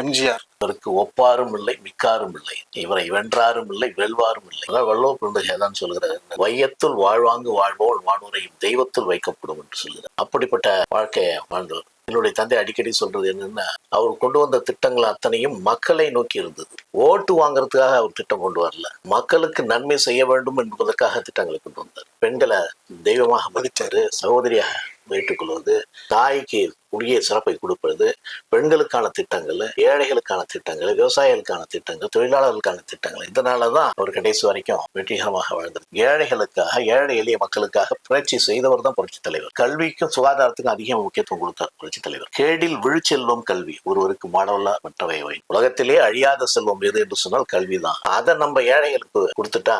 எம்ஜிஆர் இவருக்கு ஒப்பாரும் இல்லை மிக்காரும் இல்லை. இவரை வென்றாரும் இல்லை வெல்வாரும் இல்லை. அதான் வள்ளுவ சொல்கிறார். வையத்துள் வாழ்வாங்கு வாழ்வோல் வானுரையும் தெய்வத்தில் வைக்கப்படும் என்று சொல்கிறார். அப்படிப்பட்ட வாழ்க்கையை வாழ்ந்தவர். என்னுடைய தந்தை அடிக்கடி சொல்றது என்னன்னா அவர் கொண்டு வந்த திட்டங்கள் அத்தனையும் மக்களை நோக்கி இருந்தது. ஓட்டு வாங்குறதுக்காக அவர் திட்டம் கொண்டு வரல. மக்களுக்கு நன்மை செய்ய வேண்டும் என்பதற்காக திட்டங்களை கொண்டு வந்தார். பெண்களை தெய்வமாக மதித்தாரு சகோதரியாக ஏற்றுக்கொள்வது தாய்க்கு உரிய சிறப்பை கொடுப்பது பெண்களுக்கான திட்டங்கள் ஏழைகளுக்கான திட்டங்கள் விவசாயிகளுக்கான திட்டங்கள் தொழிலாளர்களுக்கான திட்டங்கள் இதனால தான் அவர் கடைசி வரைக்கும் வெற்றிகரமாக வாழ்ந்தார் ஏழைகளுக்காக ஏழை எளிய மக்களுக்காக புரட்சி செய்தவர் தான் புரட்சி தலைவர். கல்விக்கும் சுகாதாரத்துக்கும் அதிக முக்கியத்துவம் கொடுத்தார் புரட்சி தலைவர். கேடில் விழுச்செல்வம் கல்வி. ஒருவருக்கு மாணவலா மற்றவை உலகத்திலே அழியாத செல்வம் எது என்று சொன்னால் கல்விதான். அதை நம்ம ஏழைகளுக்கு கொடுத்துட்டா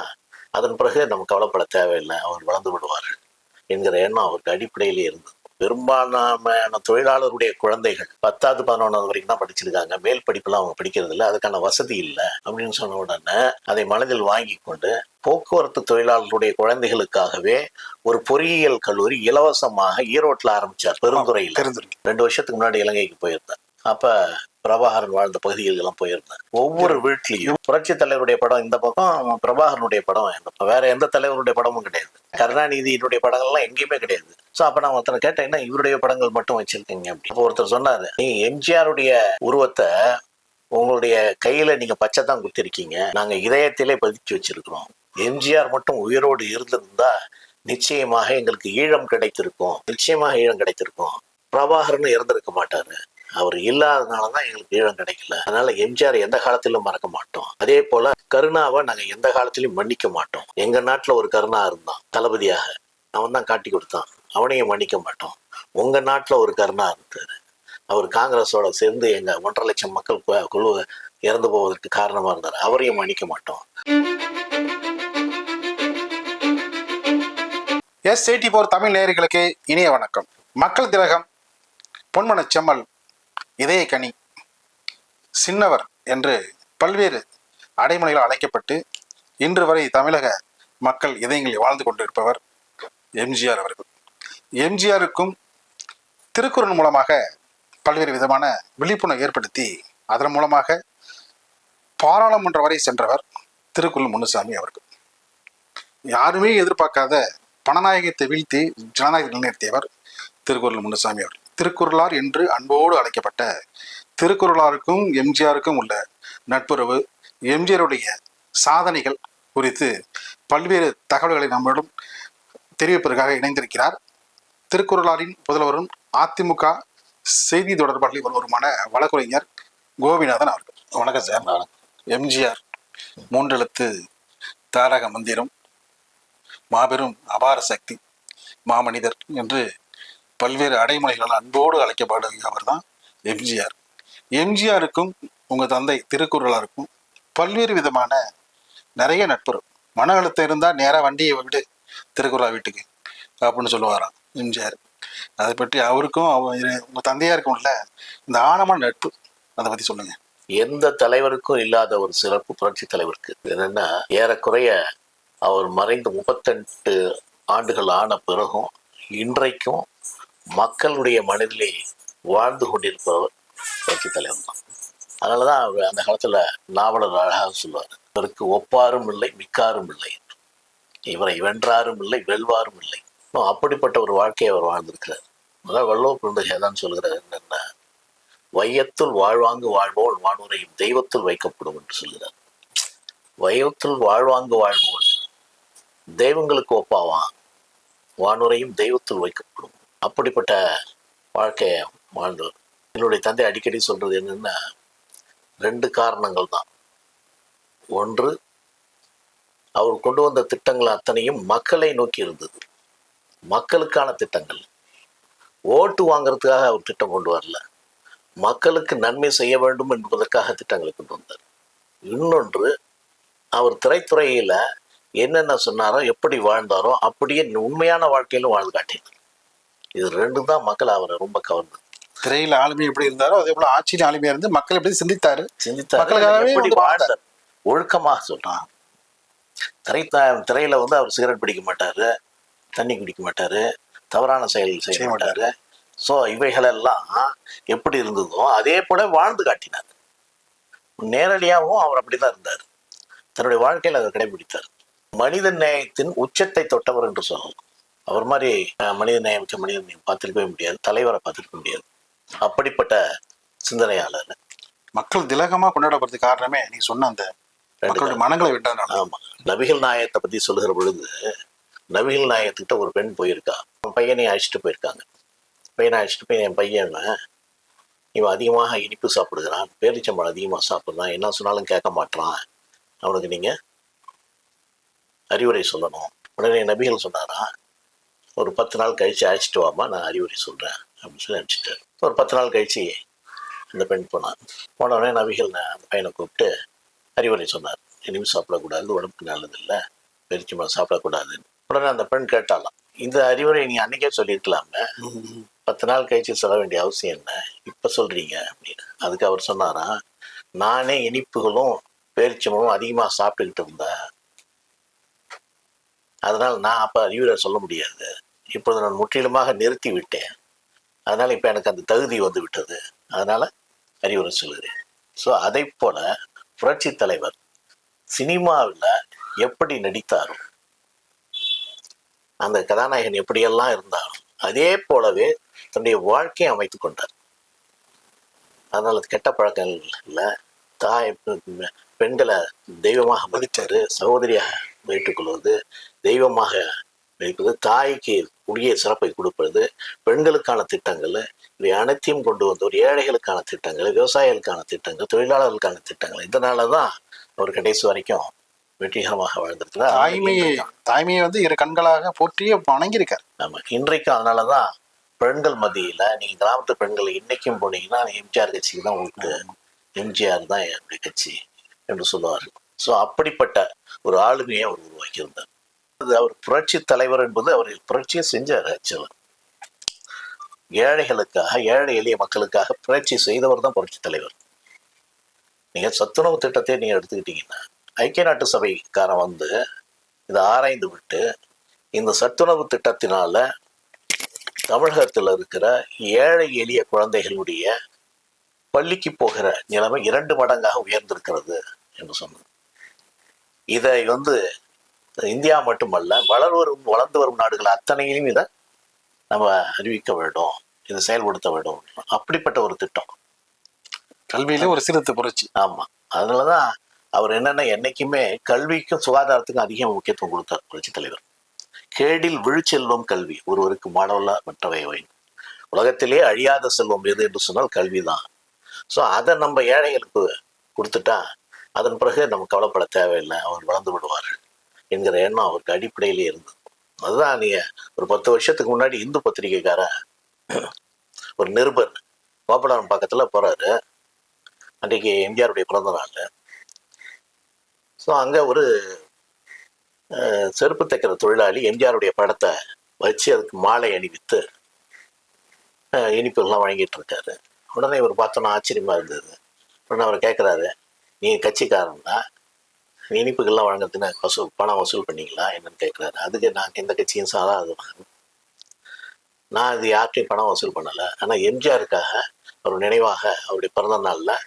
அதன் பிறகு நம்ம கவலைப்பட தேவையில்லை. அவர் வளர்ந்து விடுவார்கள். என்கிற எண்ணம் அவருக்கு அடிப்படையிலே இருந்தது. பெரும்பாலான தொழிலாளருடைய குழந்தைகள் பத்தாவது பதினொன்றாவது வரைக்கும் தான் படிச்சிருக்காங்க. மேல் படிப்புலாம் அவங்க படிக்கிறது இல்லை அதுக்கான வசதி இல்லை அப்படின்னு சொன்ன உடனே அதை மனதில் வாங்கி கொண்டு போக்குவரத்து தொழிலாளர்களுடைய குழந்தைகளுக்காகவே ஒரு பொறியியல் கல்லூரி இலவசமாக ஈரோட்டில் ஆரம்பிச்சார். பெருந்துறையில். ரெண்டு வருஷத்துக்கு முன்னாடி இலங்கைக்கு போயிருந்தேன் அப்ப பிரபாகரன் வாழ்ந்த பகுதிகளுக்கெல்லாம் போயிருந்தேன். ஒவ்வொரு வீட்லயும் புரட்சி தலைவருடைய படம் இந்த பக்கம் பிரபாகரனுடைய படம் இந்த பக்கம். வேற எந்த தலைவருடைய படமும் கிடையாது. கருணாநிதியினுடைய படங்கள்லாம் எங்கேயுமே கிடையாது. சோ அப்ப நான் ஒருத்தனை கேட்டேன் என்ன இவருடைய படங்கள் மட்டும் வச்சிருக்கீங்க? அப்படி அப்போ ஒருத்தர் சொன்னாரு நீ எம்ஜிஆருடைய உருவத்தை உங்களுடைய கையில நீங்க பச்சை தான் குத்திருக்கீங்க. நாங்க இதயத்திலே பதிச்சு வச்சிருக்கிறோம். எம்ஜிஆர் மட்டும் உயிரோடு இருந்திருந்தா நிச்சயமாக எங்களுக்கு ஈழம் கிடைத்திருக்கும். நிச்சயமாக ஈழம் கிடைத்திருக்கும். பிரபாகரன் இறந்திருக்க மாட்டாரு. அவர் இல்லாததுனால தான் எங்களுக்கு ஈழம் கிடைக்கல. அதனால எம்ஜிஆர் எந்த காலத்திலும் மறக்க மாட்டோம். அதே போல கருணாவை நாங்க எந்த காலத்திலும் மன்னிக்க மாட்டோம். எங்க நாட்டுல ஒரு கருணா இருந்தான் தளபதியாக. அவன் தான் காட்டி கொடுத்தான். அவனையும் மன்னிக்க மாட்டோம். உங்க நாட்டுல ஒரு கருணா இருந்தாரு. அவர் காங்கிரஸோட சேர்ந்து எங்க ஒன்றரை லட்சம் மக்கள் கு- குழு இறந்து போவதற்கு காரணமா இருந்தார். அவரையும் மன்னிக்க மாட்டோம். எஸ் எயிட்டி போர் தமிழ் நேயர்களுக்கு இனிய வணக்கம். மக்கள் திலகம் பொன்மனச் செம்மல் இதயக்கனி சின்னவர் என்று பல்வேறு அடைமொழிகள் அழைக்கப்பட்டு இன்று வரை தமிழக மக்கள் இதயங்களில் வாழ்ந்து கொண்டிருப்பவர் எம்ஜிஆர் அவர்கள். எம்ஜிஆருக்கும் திருக்குறள் மூலமாக பல்வேறு விதமான விழிப்புணர்வு ஏற்படுத்தி அதன் மூலமாக பாராளுமன்றம் வரை சென்றவர் திருக்குறள் முனுசாமி அவர்கள். யாருமே எதிர்பார்க்காத பணநாயகத்தை வீழ்த்தி ஜனநாயகத்தை நிலைநிறுத்தியவர் திருக்குறள் முனுசாமி அவர்கள். திருக்குறளார் என்று அன்போடு அழைக்கப்பட்ட திருக்குறளாருக்கும் எம்ஜிஆருக்கும் உள்ள நட்புறவு எம்ஜிஆருடைய சாதனைகள் குறித்து பல்வேறு தகவல்களை நம்மிடம் தெரிவிப்பதற்காக இணைந்திருக்கிறார். திருக்குறளாரின் முதல்வரும் அதிமுக செய்தி தொடர்பாளர் ஒருவருமான வழக்குரைஞர் கோபிநாதன் அவர்கள். வணக்கம் சார். எம்ஜிஆர் மூன்றெழுத்து தாரக மந்திரம் மாபெரும் அபார சக்தி மாமனிதர் என்று பல்வேறு அடைமொழிகளால் அன்போடு அழைக்கப்படுகிற அவர் தான் எம்ஜிஆர். எம்ஜிஆருக்கும் உங்கள் தந்தை திருக்குறளாருக்கும் பல்வேறு விதமான நிறைய நட்புறவு மன அழுத்தம் இருந்தால் நேராக வண்டியை விட்டு திருக்குறளா வீட்டுக்கு அப்படின்னு சொல்லுவாராம் எம்ஜிஆர். அதை பற்றி அவருக்கும் உங்கள் உங்க தந்தையாருக்கும் உள்ள இந்த ஆழமான நட்பு அதை பற்றி சொல்லுங்கள் எந்த தலைவருக்கும் இல்லாத ஒரு சிறப்பு புரட்சி தலைவருக்கு என்னென்னா ஏறக்குறைய அவர் மறைந்து முப்பத்தெட்டு ஆண்டுகள் ஆன பிறகும் இன்றைக்கும் மக்களுடைய மனதிலே வாழ்ந்து கொண்டிருப்பவர் புரட்சி தலைவர் தான். அதனால தான் அவர் அந்த காலத்துல நாவலர் அழகாக சொல்லுவார். இவருக்கு ஒப்பாரும் இல்லை மிக்காரும் இல்லை இவரை வென்றாரும் இல்லை வெல்வாரும் இல்லை. அப்படிப்பட்ட ஒரு வாழ்க்கையை அவர் வாழ்ந்திருக்கிறார். அதான் வள்ளுவ பிறந்தகை தான் சொல்கிறார் என்னென்ன வையத்துள் வாழ்வாங்கு வாழ்வோல் வானுரையும் தெய்வத்துள் வைக்கப்படும் என்று சொல்கிறார். வையத்துள் வாழ்வாங்கு வாழ்வோல் தெய்வங்களுக்கு ஒப்பாவான் வானுரையும் தெய்வத்துள் வைக்கப்படும் அப்படிப்பட்ட வாழ்க்கையை வாழ்ந்தவர். என்னுடைய தந்தை அடிக்கடி சொல்கிறது என்னென்னா ரெண்டு காரணங்கள் தான். ஒன்று அவர் கொண்டு வந்த திட்டங்கள் அத்தனையும் மக்களை நோக்கி இருந்தது. மக்களுக்கான திட்டங்கள். ஓட்டு வாங்குறதுக்காக அவர் திட்டம் கொண்டு வரல. மக்களுக்கு நன்மை செய்ய வேண்டும் என்பதற்காக திட்டங்களை கொண்டு வந்தார். இன்னொன்று அவர் திரைத்துறையில என்னென்ன சொன்னாரோ எப்படி வாழ்ந்தாரோ அப்படியே உண்மையான வாழ்க்கையிலும் வாழ்ந்து காட்டினார். இது ரெண்டும் தான் மக்கள் அவரை ரொம்ப கவர்ந்தது. திரையில ஆளுமை எப்படி இருந்தாரோ அதே போல ஆட்சியின் ஆளுமையா இருந்து மக்கள் எப்படி சிந்தித்தாரு? சிந்தித்தார். ஒழுக்கமாக சொல்றான் திரை திரையில வந்து அவர் சிகரெட் பிடிக்க மாட்டாரு தண்ணி குடிக்க மாட்டாரு தவறான செயல் செய்ய செய்ய மாட்டாரு. ஸோ இவைகளெல்லாம் எப்படி இருந்ததோ அதே போல வாழ்ந்து காட்டினார். நேரடியாகவும் அவர் அப்படிதான் இருந்தார். தன்னுடைய வாழ்க்கையில் அதை கடைபிடித்தார். மனித நேயத்தின் உச்சத்தை தொட்டவர் என்று சொல்லலாம். அவர் மாதிரி மனித நேயம் மிக்க மனிதன் நீங்க பார்த்திருக்கவே முடியாது. தலைவரை பார்த்திருக்க முடியாது. அப்படிப்பட்ட சிந்தனையாளர். மக்கள் திலகமா கொண்டாடப்படுறதுக்கு காரணமே நீ சொன்ன அந்த மக்களுடைய மனங்களை விட்டதுனால ஆமா. நபிகள் நாயகத்தை பத்தி சொல்லுகிற பொழுது நபிகள் நாயகத்துக்கிட்ட ஒரு பெண் போயிருக்கா. அவன் பையனை அழைச்சிட்டு போயிருக்காங்க. பையனை அழைச்சிட்டு போய் என் பையன் இவன் அதிகமாக இனிப்பு சாப்பிடுகிறான். பேரிச்சம்பழம் அதிகமாக சாப்பிடுறான். என்ன சொன்னாலும் கேட்க மாட்றான். அவனுக்கு நீங்க அறிவுரை சொல்லணும். உடனே நபிகள் சொன்னாரா ஒரு பத்து நாள் கழிச்சு அழைச்சிட்டு வாமா நான் அறிவுரை சொல்றேன் அப்படின்னு சொல்லி அனுப்பிச்சிட்டாரு. ஒரு பத்து நாள் கழிச்சு அந்த பெண் போனான் போன உடனே நபிகள் பையனை கூப்பிட்டு அறிவுரை சொன்னார். இனிமே சாப்பிடக்கூடாது உடம்புக்கு நல்லது இல்லை பெருச்சம்பழம் சாப்பிடக்கூடாதுன்னு. உடனே அந்த பெண் கேட்டாலாம் இந்த அறிவுரை நீ அன்னைக்கே சொல்லியிருக்கலாமே பத்து நாள் கழிச்சு சொல்ல வேண்டிய அவசியம் என்ன? இப்ப சொல்றீங்க அப்படின்னு. அதுக்கு அவர் சொன்னாராம் நானே இனிப்புகளும் பேரிச்சம்பழமும் அதிகமா சாப்பிட்டுக்கிட்டு இருந்தேன். அதனால நான் அப்ப அறிவுரை சொல்ல முடியாது. இப்பொழுது நான் முற்றிலுமாக நிறுத்தி விட்டேன். அதனால இப்ப எனக்கு அந்த தகுதி வந்து விட்டது. அதனால அறிவுரை சொல்கிறேன் ஸோ அதை போல புரட்சி தலைவர் சினிமாவில் எப்படி நடித்தாரோ அந்த கதாநாயகன் எப்படியெல்லாம் இருந்தாலும் அதே போலவே தன்னுடைய வாழ்க்கையை அமைத்துக் கொண்டார். அதனால கெட்ட பழக்கங்கள் இல்லை தாய் பெண்களை தெய்வமாக மதித்தாரு சகோதரியாக ஏற்றுக்கொள்வது தெய்வமாக வைப்பது தாய்க்கு உரிய சிறப்பை கொடுப்பது பெண்களுக்கான திட்டங்கள் இவை அனைத்தையும் கொண்டு வந்து ஒரு ஏழைகளுக்கான திட்டங்கள் விவசாயிகளுக்கான திட்டங்கள் தொழிலாளர்களுக்கான திட்டங்கள். இதனால தான் அவர் கடைசி வரைக்கும் வெற்றிகரமாக வாழ்ந்திருக்கிறார் தாய்மையை தாய்மையை வந்து இரு கண்களாக போற்றியே வணங்கியிருக்கார். ஆமா இன்றைக்கும் அதனாலதான் பெண்கள் மத்தியில நீங்க கிராமத்து பெண்கள் இன்னைக்கும் போனீங்கன்னா எம்ஜிஆர் கட்சிக்கு தான் ஓட்டு எம்ஜிஆர் தான் என்னுடைய கட்சி என்று சொல்லுவார் ஸோ அப்படிப்பட்ட ஒரு ஆளுமையை அவர் உருவாக்கியிருந்தார். அது அவர் புரட்சி தலைவர் என்பது அவர் புரட்சியை செஞ்சார் ஆக்சுவலாக ஏழைகளுக்காக ஏழை எளிய மக்களுக்காக புரட்சி செய்தவர் தான் புரட்சி தலைவர். நீங்க சத்துணவு திட்டத்தை நீங்க எடுத்துக்கிட்டீங்கன்னா ஐக்கிய நாட்டு சபைக்காரன் வந்து இதை ஆராய்ந்து விட்டு இந்த சத்துணவு திட்டத்தினால தமிழகத்தில் இருக்கிற ஏழை எளிய குழந்தைகளுடைய பள்ளிக்கு போகிற நிலைமை இரண்டு மடங்காக உயர்ந்திருக்கிறது என்று சொன்னார். இதை வந்து இந்தியா மட்டுமல்ல வளர் வரும் வளர்ந்து வரும் நாடுகள் அத்தனையிலும் இதை நம்ம அறிவிக்க வேண்டும் இதை செயல்படுத்த வேண்டும். அப்படிப்பட்ட ஒரு திட்டம். கல்வியிலே ஒரு சிறுத்தை புரட்சி. ஆமா. அதனாலதான் அவர் என்னன்னா என்னைக்குமே கல்விக்கும் சுகாதாரத்துக்கும் அதிக முக்கியத்துவம் கொடுத்தார் புரட்சி தலைவர். கேடில் விழுச்செல்வம் கல்வி ஒருவருக்கு மாடவல்ல மற்றவை வைன் உலகத்திலே அழியாத செல்வம் எது என்று சொன்னால் கல்விதான். ஸோ அதை நம்ம ஏழைகளுக்கு கொடுத்துட்டா அதன் பிறகு நம்ம கவலைப்பட தேவையில்லை அவர் வளர்ந்து விடுவார்கள். என்கிற எண்ணம் அவருக்கு அடிப்படையிலே இருந்தது. அதுதான் நீங்க ஒரு பத்து வருஷத்துக்கு முன்னாடி இந்து பத்திரிகைக்கார ஒரு நிருபர் கோபடாரம் பக்கத்துல போறாரு. அன்றைக்கு எம்ஜிஆருடைய பிறந்த நாள். ஸோ அங்கே ஒரு செருப்பு தைக்கிற தொழிலாளி எம்ஜிஆருடைய படத்தை வச்சு அதுக்கு மாலை அணிவித்து இனிப்புகள்லாம் வழங்கிட்டு இருக்காரு. உடனே இவர் பார்த்தோன்னா ஆச்சரியமா இருந்தது. உடனே அவர் கேட்குறாரு நீங்கள் கட்சிக்காரன்னா இனிப்புகள்லாம் வழங்குறதுன்னு வசூல் பணம் வசூல் பண்ணிங்களா? என்னன்னு கேட்குறாரு அதுக்கு நான் எந்த கட்சியும் சாராது நான் அது யார்கிட்டையும் பணம் வசூல் பண்ணலை. ஆனால் எம்ஜிஆருக்காக ஒரு நினைவாக அவருடைய பிறந்த நாளில்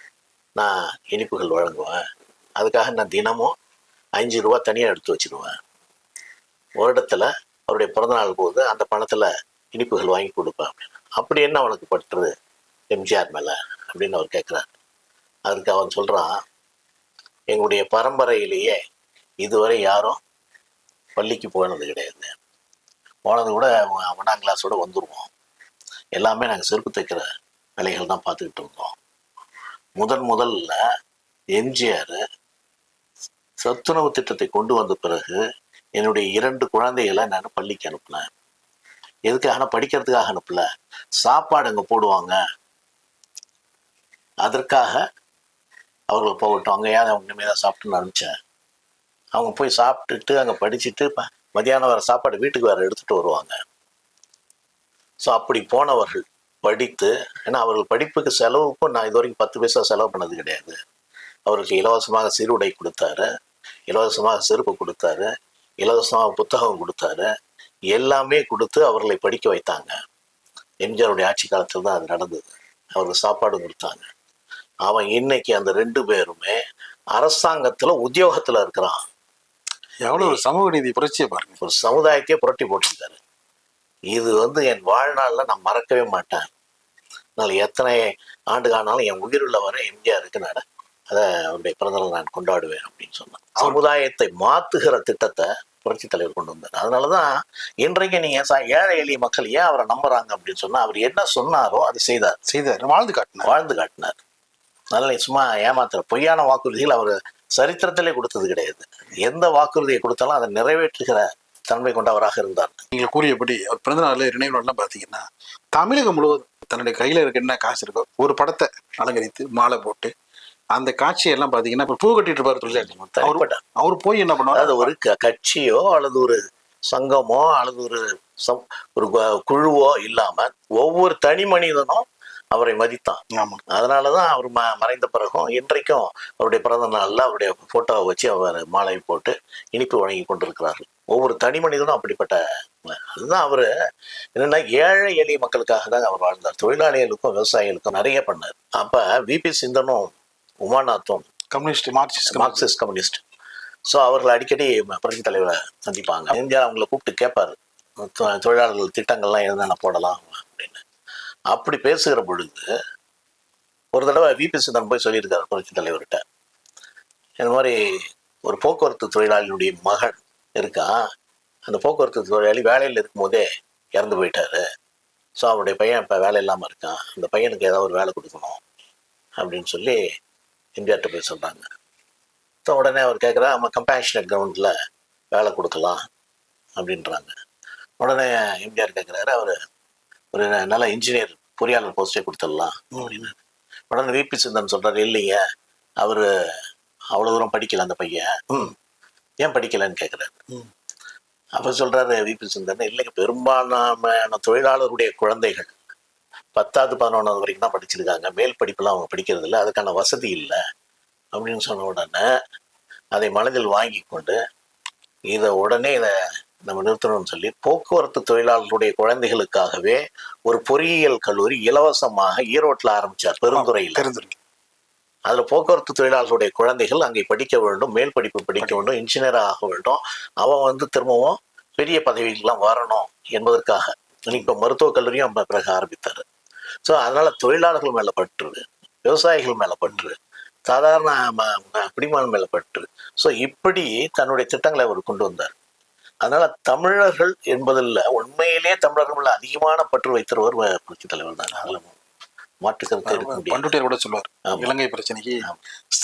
நான் இனிப்புகள் வழங்குவேன். அதுக்காக நான் தினமும் அஞ்சு ரூபா தனியாக எடுத்து வச்சிருவேன். வருடத்தில் அவருடைய பிறந்தநாள் போது அந்த பணத்தில் இனிப்புகள் வாங்கி கொடுப்பேன் அப்படின்னு. அப்படி என்ன அவனுக்கு பட்டுறது எம்ஜிஆர் மேலே அப்படின்னு அவர் கேட்குறாரு அதுக்கு அவன் சொல்கிறான் எங்களுடைய பரம்பரையிலேயே இதுவரை யாரும் பள்ளிக்கு போனது கிடையாது. போனது கூட ஒன்றாம் ஒண்ணாம் கிளாஸோட வந்துடுவோம் எல்லாமே நாங்கள் செருப்பு தைக்கிற வேலைகள் தான் பார்த்துக்கிட்டு இருந்தோம். முதன் முதல்ல எம்ஜிஆர் சத்துணவு திட்டத்தை கொண்டு வந்த பிறகு என்னுடைய இரண்டு குழந்தைகளை நான் பள்ளிக்கு அனுப்பினேன். எதுக்காக படிக்கிறதுக்காக அனுப்பல? சாப்பாடு அங்கே போடுவாங்க. அதற்காக அவர்கள் போகட்டும். அங்கே அவங்க இனிமேல் சாப்பிட்டுன்னு அனுப்பிச்சேன் அவங்க போய் சாப்பிட்டுட்டு அங்கே படிச்சுட்டு மதியானம் வர சாப்பாடு வீட்டுக்கு வேறு எடுத்துகிட்டு வருவாங்க. ஸோ அப்படி போனவர்கள் படித்து ஏன்னா அவர்கள் படிப்புக்கு செலவுக்கும் நான் இது வரைக்கும் பத்து பைசா செலவு பண்ணது கிடையாது. அவருக்கு இலவசமாக சீருடை கொடுத்தாரு இலவசமாக செருப்பு கொடுத்தாரு இலவசமாக புத்தகம் கொடுத்தாரு எல்லாமே கொடுத்து அவர்களை படிக்க வைத்தாங்க. எம்ஜிஆருடைய ஆட்சி காலத்தில் தான் அது நடந்தது. அவருக்கு சாப்பாடு கொடுத்தாங்க. அவன் இன்னைக்கு அந்த ரெண்டு பேருமே அரசாங்கத்துல உத்தியோகத்துல இருக்கிறான். எவ்வளவு ஒரு சமூக நீதி புரட்சியை பாருங்க. ஒரு சமுதாயத்தையே புரட்டி போட்டிருக்காரு. இது வந்து என் வாழ்நாள்ல நான் மறக்கவே மாட்டேன். அதனால எத்தனை ஆண்டு ஆனாலும் என் உயிருள்ள வரை எம்ஜிஆருக்கு நான் அதை அவருடைய பிறந்தநாள் நான் கொண்டாடுவேன் அப்படின்னு சொன்னான். சமுதாயத்தை மாத்துகிற திட்டத்தை புரட்சி தலைவர் கொண்டு வந்தார். அதனாலதான் இன்றைக்கு நீங்க ச- ஏழை எளிய மக்கள் ஏன் அவரை நம்புறாங்க அப்படின்னு சொன்னா அவர் என்ன சொன்னாரோ அதை செய்தார். செய்தார். வாழ்ந்து காட்டினார். வாழ்ந்து காட்டினார். அதனால நீ சும்மா ஏமாத்துற பொய்யான வாக்குறுதிகள் அவர் சரித்திரத்திலே கொடுத்தது கிடையாது. எந்த வாக்குறுதியை கொடுத்தாலும் அதை நிறைவேற்றுகிற தன்மை கொண்டவராக இருந்தார். நீங்க கூறியபடி அவர் பிறந்த நாள் நினைவு நாள்லாம் பாத்தீங்கன்னா தமிழகம் முழுவதும் தன்னுடைய கையில இருக்க என்ன காசு இருக்கோ ஒரு படத்தை அலங்கரித்து மாலை போட்டு அந்த காட்சியெல்லாம் பாத்தீங்கன்னா இப்ப பூ கட்டிட்டு இருப்பாரு தொழிலாளி. அவர் போய் என்ன பண்ணுவார்? அதாவது ஒரு கட்சியோ அல்லது ஒரு சங்கமோ அல்லது ஒரு ஒரு குழுவோ இல்லாம ஒவ்வொரு தனி மனிதனும் அவரை மதித்தான். அதனாலதான் அவர் ம மறைந்த பிறகும் இன்றைக்கும் அவருடைய பிறந்த நாள்ல அவருடைய போட்டோவை வச்சு அவர் மாலை போட்டு இனிப்பு வழங்கி கொண்டிருக்கிறார்கள். ஒவ்வொரு தனி மனிதனும் அப்படிப்பட்ட அதுதான் அவரு என்னன்னா ஏழை எளிய மக்களுக்காக தான் அவர் வாழ்ந்தார். தொழிலாளிகளுக்கும் விவசாயிகளுக்கும் நிறைய பண்ணார். அப்ப விபி சிந்தனும் உமாநாத்தும் communist marxist marxist communist. So அவர்கள் அடிக்கடி புரட்சி தலைவரை சந்திப்பாங்க. எம்ஜிஆர் அவங்கள கூப்பிட்டு கேட்பாரு. தொழிலாளர்கள் திட்டங்கள்லாம் என்னென்ன போடலாம்? அப்படி பேசுகிற பொழுது ஒரு தடவை விபி சிந்தன் போய் சொல்லியிருக்காரு புரட்சி தலைவர்கிட்ட. இந்த மாதிரி ஒரு போக்குவரத்து தொழிலாளியுடைய மகன் இருக்கான் அந்த போக்குவரத்து தொழிலாளி வேலையில் இருக்கும்போதே இறந்து போயிட்டாரு. ஸோ அவருடைய பையன் இப்போ வேலை இல்லாமல் இருக்கான். அந்த பையனுக்கு ஏதாவது ஒரு வேலை கொடுக்கணும். அப்படின்னு சொல்லி எம்ஜிஆர்கிட்ட போய் சொல்கிறாங்க ஸோ உடனே அவர் கேட்குறா நம்ம கம்பேஷனட் கிரவுண்டில் வேலை கொடுக்கலாம். அப்படின்றாங்க. உடனே எம்ஜிஆர் கேட்குறாரு அவர் ஒரு நல்ல இன்ஜினியர் பொறியாளர் போஸ்டே கொடுத்துடலாம் அப்படின்னு. உடனே விபி சிந்தன் சொல்கிறாரு இல்லைங்க அவர் அவ்வளோ தூரம் படிக்கல அந்த பையன். ம். ஏன் படிக்கலைன்னு கேட்குறாரு ம். அப்போ சொல்கிறாரு விபி சிந்தன் இல்லைங்க பெரும்பாலான தொழிலாளருடைய குழந்தைகள் பத்தாவது பதினொன்றாவது வரைக்கும் தான் படிச்சிருக்காங்க. மேல் படிப்புலாம் அவங்க படிக்கிறது இல்லை அதுக்கான வசதி இல்லை. அப்படின்னு சொன்ன உடனே அதை மனதில் வாங்கி கொண்டு இதை உடனே இதை நம்ம நிறுத்தணும்னு சொல்லி போக்குவரத்து தொழிலாளர்களுடைய குழந்தைகளுக்காகவே ஒரு பொறியியல் கல்லூரி இலவசமாக ஈரோட்டில் ஆரம்பிச்சார் பெருந்துறையில். அதுல போக்குவரத்து தொழிலாளர்களுடைய குழந்தைகள் அங்கே படிக்க வேண்டும் மேல் படிப்பு படிக்க வேண்டும் இன்ஜினியர் ஆக வேண்டும். அவன் வந்து திரும்பவும் பெரிய பதவிகள்லாம் வரணும் என்பதற்காக. இப்ப மருத்துவக் கல்லூரியும் அப்ப பிறகு ஆரம்பித்தாரு. ஸோ அதனால தொழிலாளர்கள் மேல பற்று விவசாயிகள் மேல பற்று சாதாரண குடிமகன் மேல பற்று. ஸோ இப்படி தன்னுடைய திட்டங்களை அவர் கொண்டு வந்தார். அதனால தமிழர்கள் என்பதில் உண்மையிலே தமிழர்கள் அதிகமான பற்று வைத்திருவர் புரட்சித் தலைவர் தான். அதுல மாற்று கருத்து இருக்க முடியாது. பண்டுட்டியர் கூட சொல்லுவார். இலங்கை பிரச்சனைக்கு.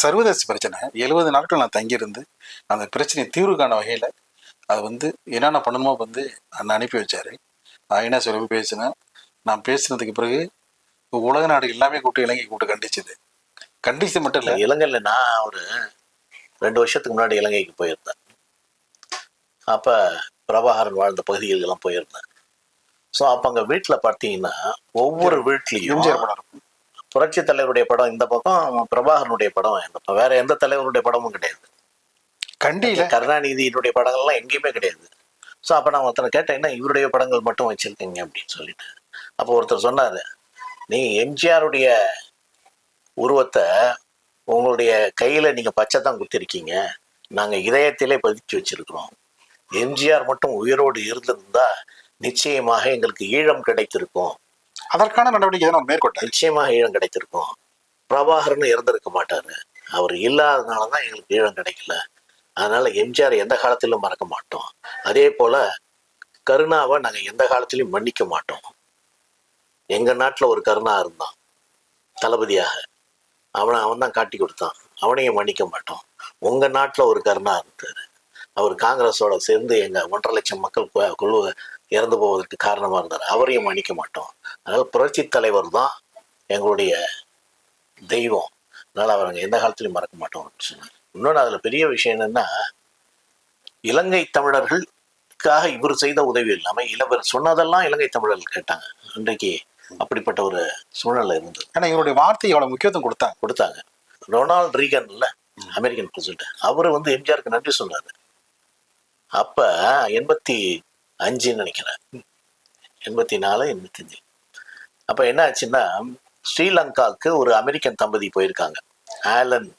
சர்வதேச பிரச்சனை. எழுபது நாட்கள் நான் தங்கியிருந்து அந்த பிரச்சனையை தீர்வு காண வகையில அது வந்து என்னென்ன பண்ணணுமோ வந்து அண்ணன் அனுப்பி வச்சாரு. நான் என்ன சொல்லி பேசினேன் நான் பேசினதுக்கு பிறகு உலக நாடு எல்லாமே கூப்பிட்டு இலங்கை கூப்பிட்டு கண்டிச்சது. கண்டிச்சது மட்டும் இல்லை இலங்கையில நான் ஒரு ரெண்டு வருஷத்துக்கு முன்னாடி இலங்கைக்கு போயிருந்தேன். அப்ப பிரபாகரன் வாழ்ந்த பகுதிகளுக்கெல்லாம் போயிருந்தேன். ஸோ அப்ப அங்க வீட்டுல பார்த்தீங்கன்னா ஒவ்வொரு வீட்லயும். புரட்சி தலைவருடைய படம் இந்த பக்கம் பிரபாகரனுடைய படம் இந்த பக்கம். வேற எந்த தலைவருடைய படமும் கிடையாது. கண்டியில. கருணாநிதியினுடைய படங்கள்லாம் எங்கேயுமே கிடையாது. ஸோ அப்போ நான் ஒருத்தனை கேட்டேன் என்ன இவருடைய படங்கள் மட்டும் வச்சிருக்கீங்க? அப்படின்னு சொல்லிட்டு. அப்போ ஒருத்தர் சொன்னாரு நீங்க எம்ஜிஆருடைய உருவத்தை உங்களுடைய கையில நீங்க பச்சை தான் குத்திருக்கீங்க. நாங்க இதயத்திலே பதிச்சு வச்சிருக்கிறோம். எம்ஜிஆர் மட்டும் உயிரோடு இருந்திருந்தா நிச்சயமாக எங்களுக்கு ஈழம் கிடைத்திருக்கும். அதற்கான நடவடிக்கை தான் அவர் மேற்கொண்டார். நிச்சயமாக ஈழம் கிடைத்திருக்கும். பிரபாகரன் இறந்திருக்க மாட்டாரு. அவர் இல்லாதனால தான் எங்களுக்கு ஈழம் கிடைக்கல. அதனால எம்ஜிஆர் எந்த காலத்திலும் மறக்க மாட்டோம். அதே போல கருணாவை நாங்க எந்த காலத்திலும் மன்னிக்க மாட்டோம். எங்க நாட்டுல ஒரு கருணா இருந்தான் தளபதியாக. அவனை அவன் தான் காட்டி கொடுத்தான். அவனையும் மன்னிக்க மாட்டோம். உங்க நாட்டுல ஒரு கருணா இருந்தாரு. அவர் காங்கிரஸோட சேர்ந்து எங்க ஒன்றரை லட்சம் மக்கள் கொ- குழு இறந்து போவதற்கு காரணமா இருந்தார். அவரையும் மன்னிக்க மாட்டோம். அதனால புரட்சி தலைவர் தான் எங்களுடைய தெய்வம். அதனால அவர் எந்த காலத்திலையும் மறக்க மாட்டோம் அப்படின்னு சொன்னார் இன்னொன்று அதுல பெரிய விஷயம் என்னன்னா இலங்கை தமிழர்களுக்காக இவர் செய்த உதவி இல்லாம இளவர் சொன்னதெல்லாம் இலங்கை தமிழர்கள் கேட்டாங்க. இன்றைக்கு அப்படிப்பட்ட ஒரு சூழ்நிலை இருந்தது. ஏன்னா இவருடைய வார்த்தை எவ்வளவு முக்கியத்துவம் கொடுத்தாங்க. கொடுத்தாங்க. ரொனால்ட் ரீகன் இல்ல அமெரிக்கன் பிரசிடென்ட் அவர் வந்து எம்ஜிஆருக்கு நன்றி சொன்னாரு அப்போ எண்பத்தி அஞ்சுன்னு நினைக்கிறேன். எண்பத்தி நாலு எண்பத்தி அஞ்சு. என்ன ஆச்சுன்னா ஸ்ரீலங்காவுக்கு ஒரு அமெரிக்கன் தம்பதி போயிருக்காங்க. ஆலன்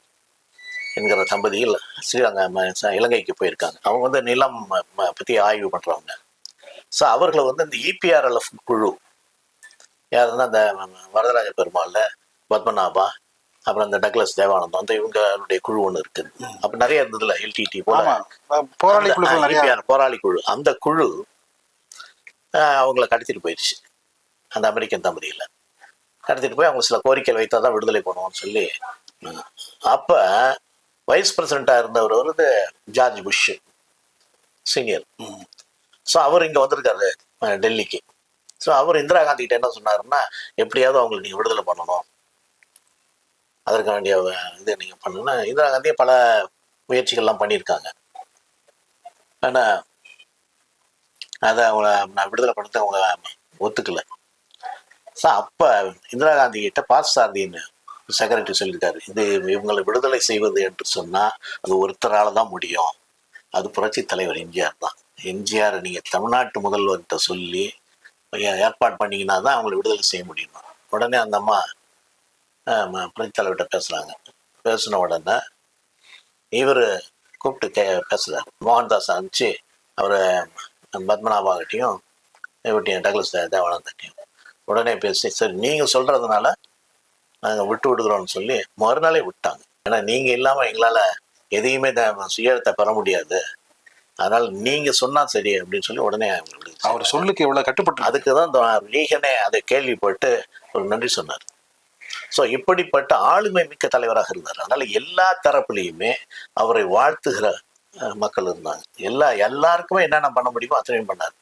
என்கிற தம்பதியில் ஸ்ரீலங்கா ம- ச- இலங்கைக்கு போயிருக்காங்க. அவங்க வந்து நிலம் பற்றி ஆய்வு பண்ணுறவங்க ஸோ அவர்களை வந்து இந்த இபிஆர்எல்எஃப் குழு யாருன்னா அந்த வரதராஜ பெருமாளில் பத்மநாபா அப்புறம் இந்த டக்ளஸ் தேவானந்தம் அந்த இவங்களுடைய குழு ஒன்று இருக்குது அப்ப நிறைய இருந்ததுல எல்டிடி போல. போராளி அந்த, EPR போராளி குழு. அந்த குழு அவங்கள கடத்திட்டு போயிடுச்சு அந்த அமெரிக்கன் தம்பதியில. கடத்திட்டு போய் அவங்க சில கோரிக்கைகள் வைத்தா தான் விடுதலை பண்ணுவோம்னு சொல்லி. அப்ப வைஸ் பிரசிடண்டா இருந்தவர் வந்து ஜார்ஜ் புஷ் சீனியர் ஸோ அவர் இங்க வந்திருக்காரு டெல்லிக்கு. ஸோ அவர் இந்திரா காந்தி கிட்ட என்ன சொன்னாருன்னா எப்படியாவது அவங்களை நீங்க விடுதலை பண்ணணும். அதற்காண்டிய இது நீங்க பண்ணணும்னா இந்திரா காந்தியே பல முயற்சிகள்லாம் பண்ணியிருக்காங்க. ஆனால் அதை அவங்கள நான் விடுதலை படுத்த அவங்க ஒத்துக்கல. ஸோ அப்ப இந்திரா காந்தி கிட்ட பார்த்தசாரதின்னு செக்ரட்டரி சொல்லியிருக்காரு இது இவங்களை விடுதலை செய்வது என்று சொன்னா அது ஒருத்தரால் தான் முடியும். அது புரட்சி தலைவர் எம்ஜிஆர் தான். எம்ஜிஆர் நீங்க தமிழ்நாட்டு முதல்வர்கிட்ட சொல்லி ஏற்பாடு பண்ணிங்கன்னா தான் அவங்களை விடுதலை செய்ய முடியும். உடனே அந்த அம்மா ஆஹ், ம- புரட்சி தலைவர்கிட்ட பேசுறாங்க. பேசின உடனே இவர் கூப்பிட்டு கே பேசுறாரு. மோகன்தாஸ் அனுப்பிச்சு அவரை பத்மநாபாகிட்டையும் இவட்டையும் டக்ளஸ் தேவானந்தட்டையும் உடனே பேசி சரி நீங்கள் சொல்கிறதுனால நாங்கள் விட்டு விடுகிறோம்னு சொல்லி மறுநாளே விட்டாங்க. ஏன்னா நீங்கள் இல்லாமல் எங்களால் எதையுமே சுயத்தை பெற முடியாது. அதனால நீங்கள் சொன்னால் சரி அப்படின்னு சொல்லி உடனே அவர் சொல்லுக்கு எவ்வளவு கட்டுப்பட்டு அதுக்கு தான் லீகனே அதை கேள்விப்பட்டு ஒரு நன்றி சொன்னார். ஸோ இப்படிப்பட்ட ஆளுமை மிக்க தலைவராக இருந்தார். அதனால எல்லா தரப்புலேயுமே அவரை வாழ்த்துகிற மக்கள் இருந்தாங்க. எல்லா எல்லாருக்குமே என்னென்ன பண்ண முடியுமோ அத்தனையும் பண்ணார்.